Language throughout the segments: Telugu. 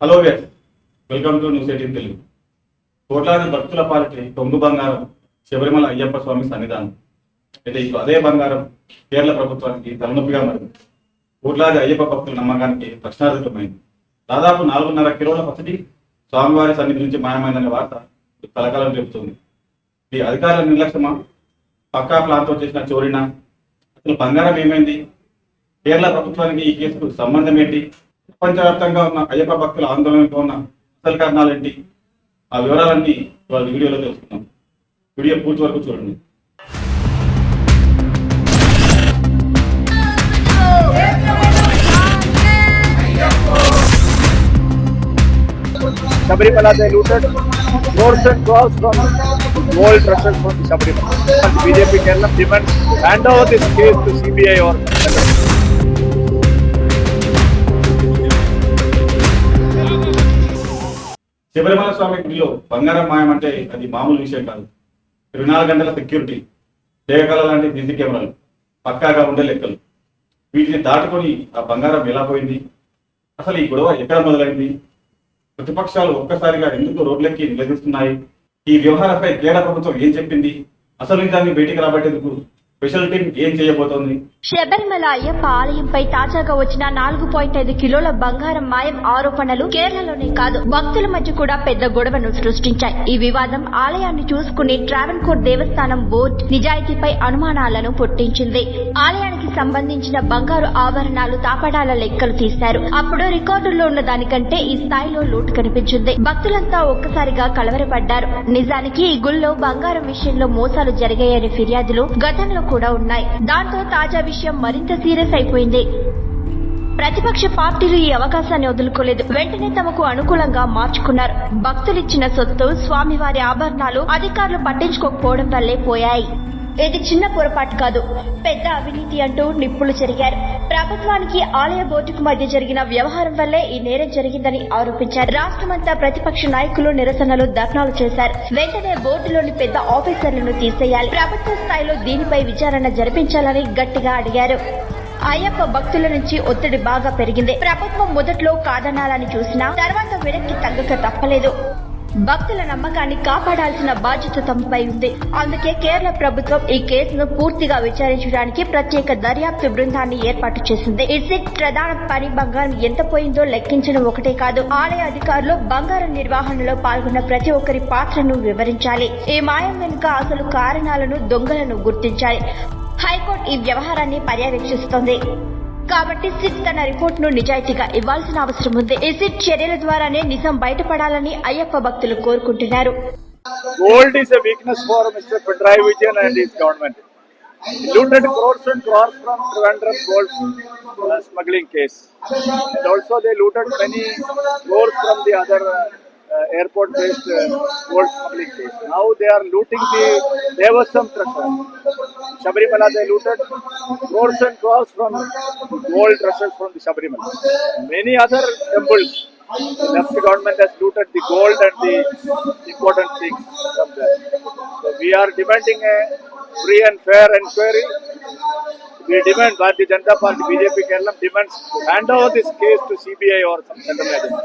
Hello Vyas welcome to news eighteen Telugu. కోట్లాది భక్తుల పాలిటి తొంగు బంగారం శబరిమల అయ్యప్ప స్వామి సన్నిధానం. అయితే ఇప్పుడు అదే బంగారం కేరళ ప్రభుత్వానికి తలనొప్పిగా మారింది. కోట్లాది అయ్యప్ప భక్తుల నమ్మకానికి ప్రశ్నార్థకమైంది దాదాపు నాలుగున్నర కిలోల పచ్చడి స్వామివారి సన్నిధి నుంచి మాయమైందనే వార్త కలకాలం చెబుతుంది ఈ అధికారుల నిర్లక్ష్యమా? పక్కా ప్లాన్తో చేసిన చోరీనా? అసలు బంగారం ఏమైంది? కేరళ ప్రభుత్వానికి ఈ కేసుకు సంబంధం ఏంటి? ప్రపంచవ్యాప్తంగా ఉన్న అయ్యప్ప భక్తుల ఆందోళనతో ఉన్న అసలు కారణాలు ఏంటి ఆ వివరాలన్నీ వాళ్ళ వీడియోలో తెలుసుకుందాం వీడియో పూర్తి వరకు చూడండి Sabarimala they looted doors and doors from gold treasures from Sabarimala. BJP Kerala demands hand over this case to CBI or Sabarimala స్వామి గుడిలో బంగారం మాయం అంటే అది మామూలు విషయం కాదు. ఇరవై నాలుగు గంటల సెక్యూరిటీ దేవకాల లాంటి సీసీ కెమెరాలు పక్కాగా ఉండే లెక్కలు. వీటిని దాటుకొని ఆ బంగారం ఎలా పోయింది? అసలు ఈ గొడవ ఎక్కడ మొదలైంది? ప్రతిపక్షాలు ఒక్కసారిగా ఎందుకు రోడ్లెక్కి నిలదీస్తున్నాయి? ఈ వ్యవహారంపై కేరళ ప్రభుత్వం ఏం చెప్పింది? అసలు దాన్ని బయటికి రాబట్టేందుకు స్పెషల్ టీం ఏం చేయబోతోంది? శబరిమల అయ్యప్ప ఆలయంపై తాజాగా వచ్చిన నాలుగు పాయింట్ ఐదు కిలోల బంగారం మాయం ఆరోపణలు కేరళలోనే కాదు భక్తుల మధ్య కూడా పెద్ద గొడవను సృష్టించాయి. ఈ వివాదం ఆలయాన్ని చూసుకుని ట్రావెన్కోర్ దేవస్థానం బోర్డు నిజాయితీపై అనుమానాలను పుట్టించింది. ఆలయానికి సంబంధించిన బంగారు ఆభరణాలు తాపడాల లెక్కలు తీశారు. అప్పుడు రికార్డుల్లో ఉన్న దానికంటే ఈ స్థాయిలో లోటు కనిపించింది. భక్తులంతా ఒక్కసారిగా కలవరపడ్డారు. నిజానికి ఈ గుళ్ళో బంగారం విషయంలో మోసాలు జరిగాయనే ఫిర్యాదులు గతంలో కూడా ఉన్నాయి. దాంతో తాజా విషయం మరింత సీరియస్ అయిపోయింది. ప్రతిపక్ష పార్టీలు ఈ అవకాశాన్ని వదులుకోలేదు. వెంటనే తమకు అనుకూలంగా మార్చుకున్నారు. భక్తులిచ్చిన సొత్తు స్వామివారి ఆభరణాలు అధికారులు పట్టించుకోకపోవడం వల్లే పోయాయి. ఇది చిన్న పొరపాటు కాదు. పెద్ద అవినీతి అంటూ నిప్పులు జరిగారు ప్రభుత్వానికి ఆలయ బోర్డుకు మధ్య జరిగిన వ్యవహారం వల్లే ఈ నేరం జరిగిందని ఆరోపించారు. రాష్ట్రమంతా ప్రతిపక్ష నాయకులు నిరసనలు ధర్నాలు చేశారు. వెంటనే బోర్డులోని పెద్ద ఆఫీసర్లను తీసేయాలి. ప్రభుత్వ స్థాయిలో దీనిపై విచారణ జరిపించాలని గట్టిగా అడిగారు. అయ్యప్ప భక్తుల నుంచి ఒత్తిడి బాగా పెరిగింది. ప్రభుత్వం మొదట్లో కాదనాలని చూసినా తర్వాత వెనక్కి తగ్గక తప్పలేదు. భక్తుల నమ్మకాన్ని కాపాడాల్సిన బాధ్యత తమపై ఉంది. అందుకే కేరళ ప్రభుత్వం ఈ కేసును పూర్తిగా విచారించడానికి ప్రత్యేక దర్యాప్తు బృందాన్ని ఏర్పాటు చేసింది. ఇసిక్ ప్రధాన పని బంగారం ఎంత పోయిందో లెక్కించడం ఒకటే కాదు. ఆలయ అధికారులు బంగారం నిర్వహణలో పాల్గొన్న ప్రతి ఒక్కరి పాత్రను వివరించాలి. ఈ మాయం వెనుక అసలు కారణాలను దొంగలను గుర్తించాలి. హైకోర్టు ఈ వ్యవహారాన్ని పర్యవేక్షిస్తోంది. కాబట్టి సిట్ తన రిపోర్ట్ను నిజాయితీగా ఇవ్వాల్సిన అవసరం ఉంది. ఎసిట్ చర్యల ద్వారానే నిజం బయటపడాలని అయ్యప్ప భక్తులు కోరుకుంటున్నారు. Gold is weakness for mister Pinarayi Vijayan and his government looted crores and crores from smuggling case also they looted many crores from the other uh, airport-based uh, gold smuggling case. Now they are looting the Devasam treasure. Shabarimala they looted crores and crores from gold treasures from the Shabarimala. Many other temples the left government has looted the gold and the important things from there. So we are demanding a free and fair inquiry. We demand Bharatiya Janata Party BJP Kerala demands to hand over this case to CBI or some central agency.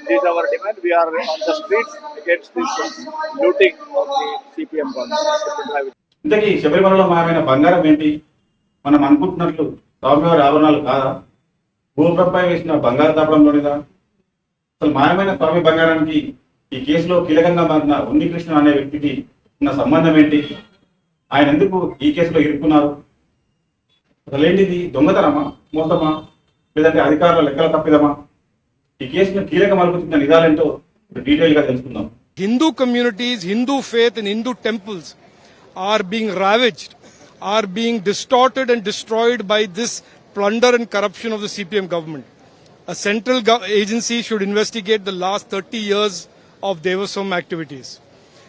This is our demand. We are on the streets against this looting of the CPM government. ఇంతకీ శబరిమలలో మాయమైన బంగారం ఏంటి మనం అనుకుంటున్నట్లు స్వామివారి ఆభరణాలు కాదా భూప్రపై వేసిన బంగారు తాపడంలోనిదా అసలు మాయమైన స్వామి బంగారానికి ఈ కేసులో కీలకంగా మారిన ఉన్నికృష్ణ అనే వ్యక్తికి ఉన్న సంబంధం ఏంటి ఆయన ఎందుకు ఈ కేసులో ఇరుక్కున్నారు అసలు ఏంటిది దొంగతనమా మోసమా లేదంటే అధికారుల లెక్కల తప్పిదమా ఈ కేసును కీలక మలుపుతున్న నిజాలేంటో ఇప్పుడు డీటెయిల్గా తెలుసుకుందాం Hindu communities, Hindu faith, and Hindu temples are being ravaged, are being distorted and destroyed by this plunder and corruption of the CPM government. A central gov- agency should investigate the last 30 years of Devasam activities.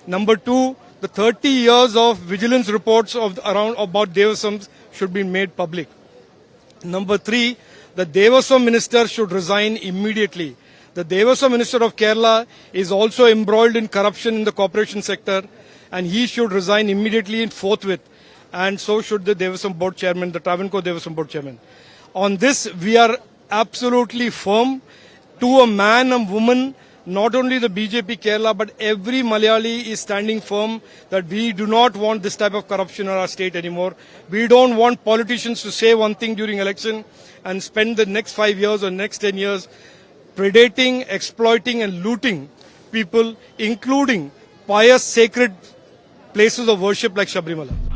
Number two, the 30 years of vigilance reports of around about Devasams should be made public. Number three, the Devasam minister should resign immediately. The Devasam minister of Kerala is also embroiled in corruption in the corporation sector and he should resign immediately and forthwith. And so should the Devasam board chairman, the Travancore Devasam board chairman. On this, we are absolutely firm. to a man and woman, not only the BJP Kerala, but every Malayali is standing firm that we do not want this type of corruption in our state anymore. We don't want politicians to say one thing during election and spend the next five years or next ten years predating, exploiting and looting people, including pious sacred places of worship like Shabrimala.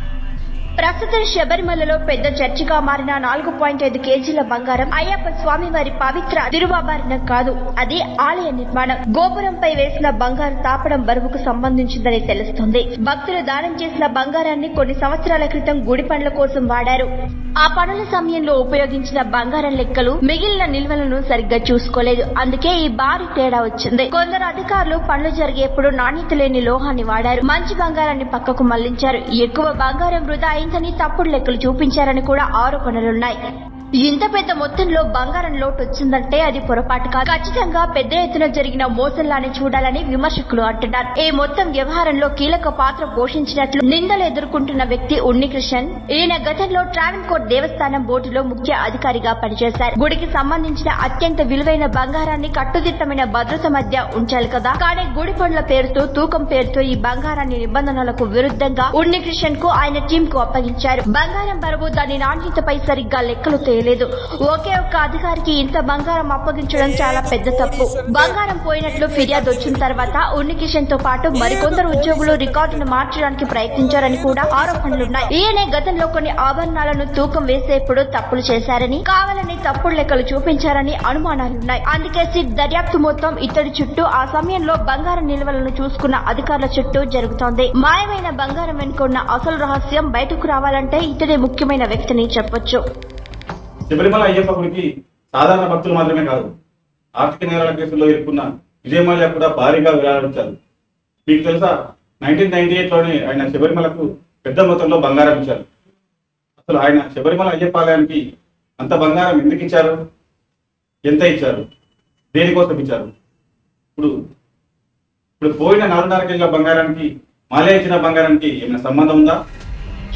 ప్రస్తుతం శబరిమలలో పెద్ద చర్చగా మారిన నాలుగు పాయింట్ ఐదు కేజీల బంగారం అయ్యప్ప స్వామి వారి పవిత్ర తిరువాభరణం కాదు అది ఆలయ నిర్మాణం. గోపురంపై వేసిన బంగారు తాపడం బరువుకు సంబంధించిందని తెలుస్తోంది. భక్తులు దానం చేసిన బంగారాన్ని కొన్ని సంవత్సరాల క్రితం గుడి పనుల కోసం వాడారు. ఆ పనుల సమయంలో ఉపయోగించిన బంగారం లెక్కలు మిగిలిన నిల్వలను సరిగ్గా చూసుకోలేదు. అందుకే ఈ భారీ తేడా వచ్చింది. కొందరు అధికారులు పనులు జరిగేప్పుడు నాణ్యత లేని లోహాన్ని వాడారు. మంచి బంగారాన్ని పక్కకు మళ్ళించారు. ఎక్కువ బంగారం వృధా అయిందని తప్పుడు లెక్కలు చూపించారని కూడా ఆరోపణలున్నాయి. ఇంత పెద్ద మొత్తంలో బంగారం లోటు వచ్చిందంటే అది పొరపాటు కాదు. ఖచ్చితంగా పెద్ద ఎత్తున జరిగిన మోసంలానే చూడాలని విమర్శకులు అంటున్నారు. ఈ మొత్తం వ్యవహారంలో కీలక పాత్ర పోషించినట్లు నిందలు ఎదుర్కొంటున్న వ్యక్తి ఉన్నికృష్ణన్ ఈయన గతంలో ట్రావెల్ కోర్ట్ దేవస్థానం బోర్డులో ముఖ్య అధికారిగా పనిచేశారు. గుడికి సంబంధించిన అత్యంత విలువైన బంగారాన్ని కట్టుదిట్టమైన భద్రత మధ్య ఉంచాలి కదా. కానీ గుడి పనుల పేరుతో తూకం పేరుతో ఈ బంగారాన్ని నిబంధనలకు విరుద్ధంగా ఉన్నికృష్ణన్కు ఆయన టీం కు అప్పగించారు. బంగారం బరువు దాని నాణ్యతపై సరిగ్గా లెక్కలు చేయలేదు ఒకే ఒక్క అధికారికి ఇంత బంగారం అప్పగించడం చాలా పెద్ద తప్పు. బంగారం పోయినట్లు ఫిర్యాదు వచ్చిన తర్వాత ఉన్నికిషన్తో పాటు మరికొందరు ఉద్యోగులు రికార్డును మార్చడానికి ప్రయత్నించారని కూడా ఆరోపణలున్నాయి ఈయనే గతంలో కొన్ని ఆభరణాలను తూకం వేసేప్పుడు తప్పులు చేశారని కావాలని తప్పుడు లెక్కలు చూపించారని అనుమానాలున్నాయి అందుకే సిట్ దర్యాప్తు మొత్తం ఇతడి చుట్టూ ఆ సమయంలో బంగారం నిల్వలను చూసుకున్న అధికారుల చుట్టూ జరుగుతోంది. మాయమైన బంగారం వెనుక ఉన్న అసలు రహస్యం బయటకు రావాలంటే ఇతడే ముఖ్యమైన వ్యక్తిని చెప్పొచ్చు. శబరిమల అయ్యప్ప గుడికి సాధారణ భక్తులు మాత్రమే కాదు ఆర్థిక నేరాల కేసుల్లో ఇరుక్కున్న విజయమాల్య కూడా భారీగా విరాళించారు. మీకు తెలుసా నైన్టీన్ నైన్టీ ఎయిట్లోనే ఆయన శబరిమలకు పెద్ద మొత్తంలో బంగారం ఇచ్చారు. అసలు ఆయన శబరిమల అయ్యప్ప ఆలయానికి అంత బంగారం ఎందుకు ఇచ్చారు? ఎంత ఇచ్చారు? దేనికోసం ఇచ్చారు? ఇప్పుడు ఇప్పుడు పోయిన నాలుగున్నర కేజీల బంగారానికి మాలే ఇచ్చిన బంగారానికి ఏమైనా సంబంధం ఉందా?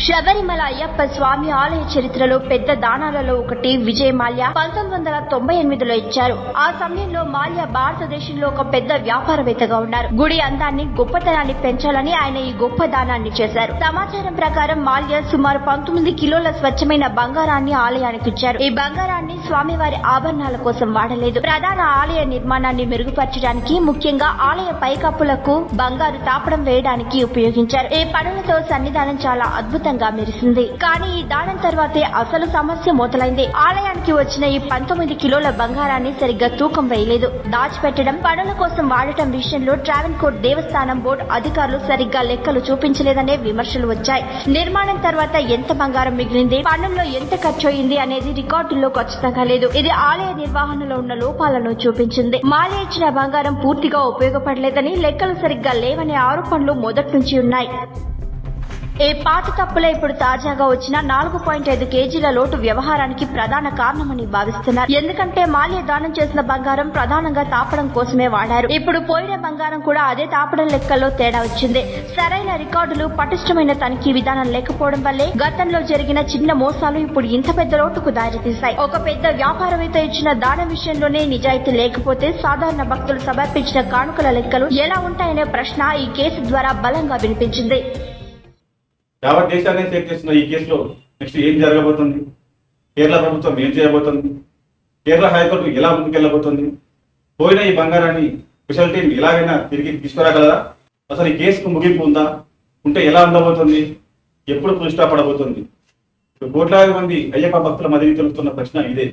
శబరిమల అయ్యప్ప స్వామి ఆలయ చరిత్రలో పెద్ద దానాలలో ఒకటి విజయ్ మాల్యా పంతొమ్మిది వందల తొంభై ఎనిమిదిలో ఇచ్చారు. ఆ సమయంలో మాల్యా భారతదేశంలో ఒక పెద్ద వ్యాపారవేత్తగా ఉన్నారు. గుడి అందాన్ని గొప్పతనాన్ని పెంచాలని ఆయన ఈ గొప్ప దానాన్ని చేశారు. సమాచారం ప్రకారం మాల్యా సుమారు పంతొమ్మిది కిలోల స్వచ్ఛమైన బంగారాన్ని ఆలయానికి ఇచ్చారు. ఈ బంగారాన్ని స్వామివారి ఆభరణాల కోసం వాడలేదు. ప్రధాన ఆలయ నిర్మాణాన్ని మెరుగుపరచడానికి ముఖ్యంగా ఆలయ పైకప్పులకు బంగారు తాపడం వేయడానికి ఉపయోగించారు. ఈ పనులతో సన్నిధానం చాలా అద్భుత అద్భుతంగా మెరిసింది. కానీ ఈ దానం తర్వాతే అసలు సమస్య మొదలైంది ఆలయానికి వచ్చిన ఈ పంతొమ్మిది కిలోల బంగారాన్ని సరిగ్గా తూకం వేయలేదు. దాచిపెట్టడం పనుల కోసం వాడటం విషయంలో ట్రావెన్ కోర్ట్ దేవస్థానం బోర్డు అధికారులు సరిగ్గా లెక్కలు చూపించలేదనే విమర్శలు వచ్చాయి. నిర్మాణం తర్వాత ఎంత బంగారం మిగిలింది పనుల్లో ఎంత ఖర్చు అయింది అనేది రికార్డుల్లో ఖచ్చితంగా లేదు. ఇది ఆలయ నిర్వహణలో ఉన్న లోపాలను చూపించింది. మాలే ఇచ్చిన బంగారం పూర్తిగా ఉపయోగపడలేదని లెక్కలు సరిగ్గా లేవనే ఆరోపణలు మొదటి నుంచి ఉన్నాయి. ఏ పాత తప్పులే ఇప్పుడు తాజాగా వచ్చిన నాలుగు పాయింట్ ఐదు కేజీల లోటు వ్యవహారానికి ప్రధాన కారణమని భావిస్తున్నారు. ఎందుకంటే మాల్య దానం చేసిన బంగారం ప్రధానంగా తాపడం కోసమే వాడారు. ఇప్పుడు పోయిన బంగారం కూడా అదే తాపడం లెక్కల్లో తేడా వచ్చింది. సరైన రికార్డులు పటిష్టమైన తనిఖీ విధానం లేకపోవడం వల్లే గతంలో జరిగిన చిన్న మోసాలు ఇప్పుడు ఇంత పెద్ద లోటుకు దారితీశాయి. ఒక పెద్ద వ్యాపారవేత్త ఇచ్చిన దానం విషయంలోనే నిజాయితీ లేకపోతే సాధారణ భక్తులు సమర్పించిన కానుకల లెక్కలు ఎలా ఉంటాయనే ప్రశ్న ఈ కేసు ద్వారా బలంగా వినిపించింది. యావత్ దేశాన్ని షేక్ చేస్తున్న ఈ కేసులో నెక్స్ట్ ఏం జరగబోతుంది? కేరళ ప్రభుత్వం ఏం చేయబోతుంది? కేరళ హైకోర్టు ఎలా ముందుకెళ్ళబోతుంది? పోయిన ఈ బంగారాన్ని స్పెషల్ టీం ఎలాగైనా తిరిగి తీసుకురాగలరా? అసలు ఈ కేసుకు ముగింపు ఉందా? ఉంటే ఎలా ఉండబోతుంది ఎప్పుడు ఫుల్ పడబోతుంది? కోట్లాది మంది అయ్యప్ప భక్తుల మధ్య తెలుస్తున్న ప్రశ్న ఇదే.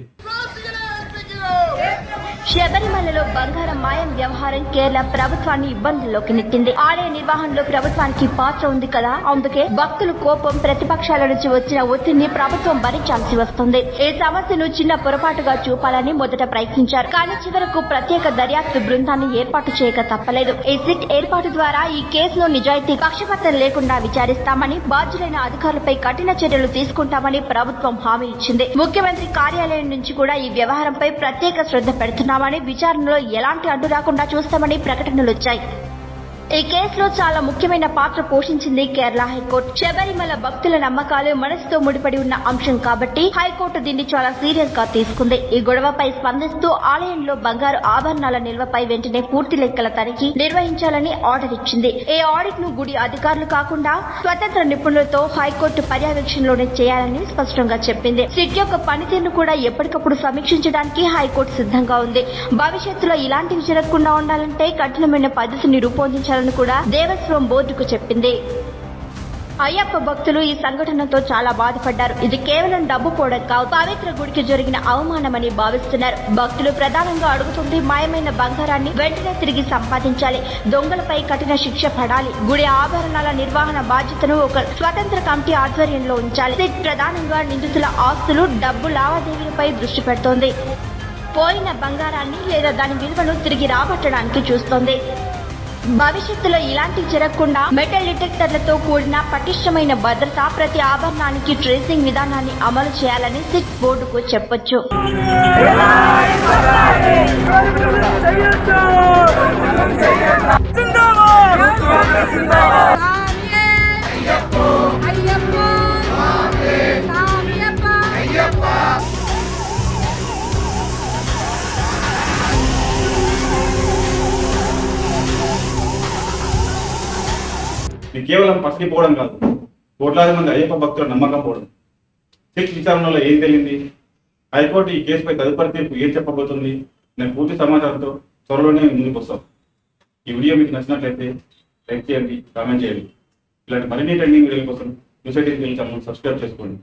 శబరిమలలో బంగారం మాయం వ్యవహారం కేరళ ప్రభుత్వాన్ని ఇబ్బందుల్లోకి నెట్టింది. ఆలయ నిర్వహణలో ప్రభుత్వానికి పాత్ర ఉంది కదా? అందుకే భక్తుల కోపం ప్రతిపక్షాల నుంచి వచ్చిన ఒత్తిడిని ప్రభుత్వం భరించాల్సి వస్తుంది. ఈ సమస్యను చిన్న పొరపాటుగా చూపాలని మొదట ప్రయత్నించారు. కానీ చివరకు ప్రత్యేక దర్యాప్తు బృందాన్ని ఏర్పాటు చేయక తప్పలేదు. ఈ సిట్ ఏర్పాటు ద్వారా ఈ కేసును నిజాయితీ పక్షపాతం లేకుండా విచారిస్తామని బాధ్యులైన అధికారులపై కఠిన చర్యలు తీసుకుంటామని ప్రభుత్వం హామీ ఇచ్చింది. ముఖ్యమంత్రి కార్యాలయం నుంచి కూడా ఈ వ్యవహారంపై ప్రత్యేక శ్రద్ధ చేస్తున్నామని విచారణలో ఎలాంటి అడ్డు రాకుండా చూస్తామని ప్రకటనలు వచ్చాయి. ఈ కేసులో చాలా ముఖ్యమైన పాత్ర పోషించింది కేరళ హైకోర్టు. శబరిమల భక్తుల నమ్మకాలు మనసుతో ముడిపడి ఉన్న అంశం కాబట్టి హైకోర్టు దీన్ని చాలా సీరియస్గా తీసుకుంది. ఈ గొడవపై స్పందిస్తూ ఆలయంలో బంగారు ఆభరణాల నిల్వపై వెంటనే పూర్తి లెక్కల తనిఖీ నిర్వహించాలని ఆర్డర్ ఇచ్చింది. ఈ ఆడిట్ను గుడి అధికారులు కాకుండా స్వతంత్ర నిపుణులతో హైకోర్టు పర్యవేక్షణలోనే చేయాలని స్పష్టంగా చెప్పింది. సిట్ యొక్క పనితీరును కూడా ఎప్పటికప్పుడు సమీక్షించడానికి హైకోర్టు సిద్ధంగా ఉంది. భవిష్యత్తులో ఇలాంటివి జరగకుండా ఉండాలంటే కఠినమైన పద్ధతిని రూపొందించాలని కూడా దేవస్వం బోర్డుకు చెప్పింది. అయ్యప్ప భక్తులు ఈ సంఘటనతో చాలా బాధపడ్డారు. ఇది కేవలం డబ్బు పోవడం కావు పవిత్ర గుడికి జరిగిన అవమానమని భావిస్తున్నారు. భక్తులు ప్రధానంగా అడుగుతుంది మాయమైన బంగారాన్ని వెంటనే తిరిగి సంపాదించాలి. దొంగలపై కఠిన శిక్ష పడాలి. గుడి ఆభరణాల నిర్వహణ బాధ్యతను ఒక స్వతంత్ర కమిటీ ఆధ్వర్యంలో ఉంచాలి. సిట్ ప్రధానంగా నిందితుల ఆస్తులు డబ్బు లావాదేవీలపై దృష్టి పెడుతోంది. పోయిన బంగారాన్ని లేదా దాని విలువను తిరిగి రాబట్టడానికి చూస్తోంది. భవిష్యత్తులో ఇలాంటివి జరగకుండా మెటల్ డిటెక్టర్లతో కూడిన పటిష్టమైన భద్రత ప్రతి ఆభరణానికి ట్రేసింగ్ విధానాన్ని అమలు చేయాలని సిట్ బోర్డుకు చెప్పొచ్చు. కేవలం పసిడి పోవడం కాదు. కోట్లాది మంది అయ్యప్ప భక్తుల నమ్మకం పోవడం. సిట్ విచారణలో ఏం తెలియంది హైకోర్టు ఈ కేసుపై తదుపరి తీర్పు ఏం చెప్పబోతుంది? నేను పూర్తి సమాచారంతో త్వరలోనే ముందుకు వస్తాం. ఈ వీడియో మీకు నచ్చినట్లయితే లైక్ చేయండి కామెంట్ చేయండి. ఇలాంటి మరిన్ని ట్రెండింగ్ వీడియోల కోసం న్యూస్ ఎయిటీన్ ఛానల్ సబ్స్క్రైబ్ చేసుకోండి.